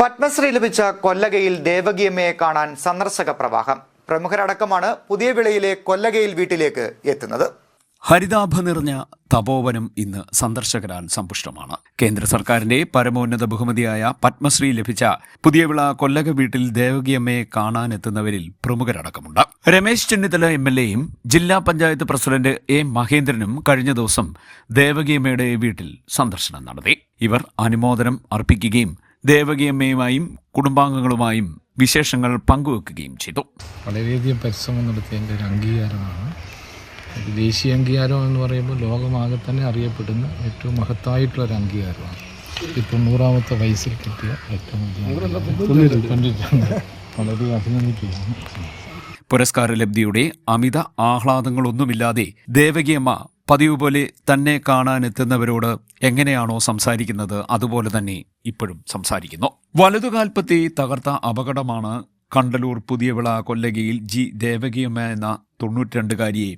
പത്മശ്രീ ലഭിച്ച കൊല്ലകയിൽ ദേവകിയമ്മയെ കാണാൻ സന്ദർശക പ്രവാഹം. പ്രമുഖരടക്കമാണ് പുതിയ വിളയിലെ കൊല്ലകയിൽ വീട്ടിലേക്ക് എത്തുന്നത്. ഹരിതാഭ നിറഞ്ഞ തപോവനം ഇന്ന് സന്ദർശകരാൽ സമ്പുഷ്ടമാണ്. കേന്ദ്ര സർക്കാരിന്റെ പരമോന്നത ബഹുമതിയായ പത്മശ്രീ ലഭിച്ച പുതിയവിള കൊല്ലക വീട്ടിൽ ദേവകിയമ്മയെ കാണാനെത്തുന്നവരിൽ പ്രമുഖരടക്കമുണ്ട്. രമേശ് ചെന്നിത്തല എം എൽ എയും ജില്ലാ പഞ്ചായത്ത് പ്രസിഡന്റ് എ മഹേന്ദ്രനും കഴിഞ്ഞ ദിവസം ദേവകിയമ്മയുടെ വീട്ടിൽ സന്ദർശനം നടത്തി. ഇവർ അനുമോദനം അർപ്പിക്കുകയും ദേവകിയമ്മയുമായും കുടുംബാംഗങ്ങളുമായും വിശേഷങ്ങൾ പങ്കുവെക്കുകയും ചെയ്തു. വളരെയധികം പരിശ്രമം നടത്തിയതിന്റെ ഒരു അംഗീകാരമാണ്. ദേശീയ അംഗീകാരം എന്ന് പറയുമ്പോൾ ലോകമാകെ തന്നെ അറിയപ്പെടുന്ന ഏറ്റവും മഹത്തായിട്ടുള്ള ഒരു അംഗീകാരമാണ്. ഈ തൊണ്ണൂറാമത്തെ വയസ്സിൽ കിട്ടിയ ഏറ്റവും വലിയ. വളരെ അഭിനന്ദിക്കുകയാണ്. പുരസ്കാര ലബ്ധിയുടെ അമിത ആഹ്ലാദങ്ങളൊന്നുമില്ലാതെ ദേവകിയമ്മ പതിവ് പോലെ തന്നെ കാണാനെത്തുന്നവരോട് എങ്ങനെയാണോ സംസാരിക്കുന്നത് അതുപോലെ തന്നെ ഇപ്പോഴും സംസാരിക്കുന്നു. വലതുകാൽപ്പത്തി തകർത്ത അപകടമാണ് കണ്ടലൂർ പുതിയവിള കൊല്ലകയിൽ ജി. ദേവകിയമ്മ എന്ന തൊണ്ണൂറ്റിരണ്ടുകാരിയെ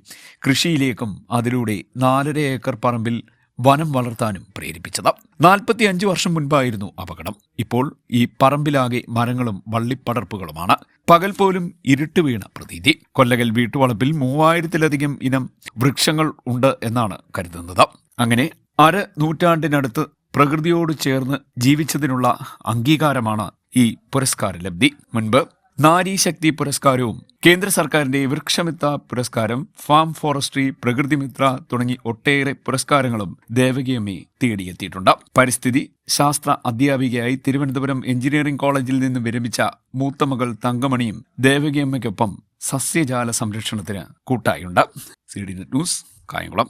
കൃഷിയിലേക്കും അതിലൂടെ നാലര ഏക്കർ പറമ്പിൽ വനം വളർത്താനും പ്രേരിപ്പിച്ചത്. നാൽപ്പത്തി വർഷം മുൻപായിരുന്നു അപകടം. ഇപ്പോൾ ഈ പറമ്പിലാകെ മരങ്ങളും വള്ളിപ്പടർപ്പുകളുമാണ്. പകൽ പോലും ഇരുട്ട് വീണ പ്രതീതി. കൊല്ലകൽ വീട്ടുവളപ്പിൽ മൂവായിരത്തിലധികം ഇനം വൃക്ഷങ്ങൾ ഉണ്ട് എന്നാണ് കരുതുന്നത്. അങ്ങനെ അര നൂറ്റാണ്ടിനടുത്ത് പ്രകൃതിയോട് ചേർന്ന് ജീവിച്ചതിനുള്ള അംഗീകാരമാണ് ഈ പുരസ്കാര ലബ്ധി. മുൻപ് നാരീശക്തി പുരസ്കാരവും കേന്ദ്ര സർക്കാരിന്റെ വൃക്ഷമിത്ര പുരസ്കാരം ഫാം ഫോറസ്ട്രി പ്രകൃതിമിത്ര തുടങ്ങി ഒട്ടേറെ പുരസ്കാരങ്ങളും ദേവകിയമ്മയെ തേടിയെത്തിയിട്ടുണ്ട്. പരിസ്ഥിതി ശാസ്ത്ര അധ്യാപികയായി തിരുവനന്തപുരം എഞ്ചിനീയറിംഗ് കോളേജിൽ നിന്ന് വിരമിച്ച മൂത്തമകൾ തങ്കമണിയും ദേവകിയമ്മയ്ക്കൊപ്പം സസ്യജാല സംരക്ഷണത്തിന് കൂട്ടായുണ്ട്. C D news Kayamkulam.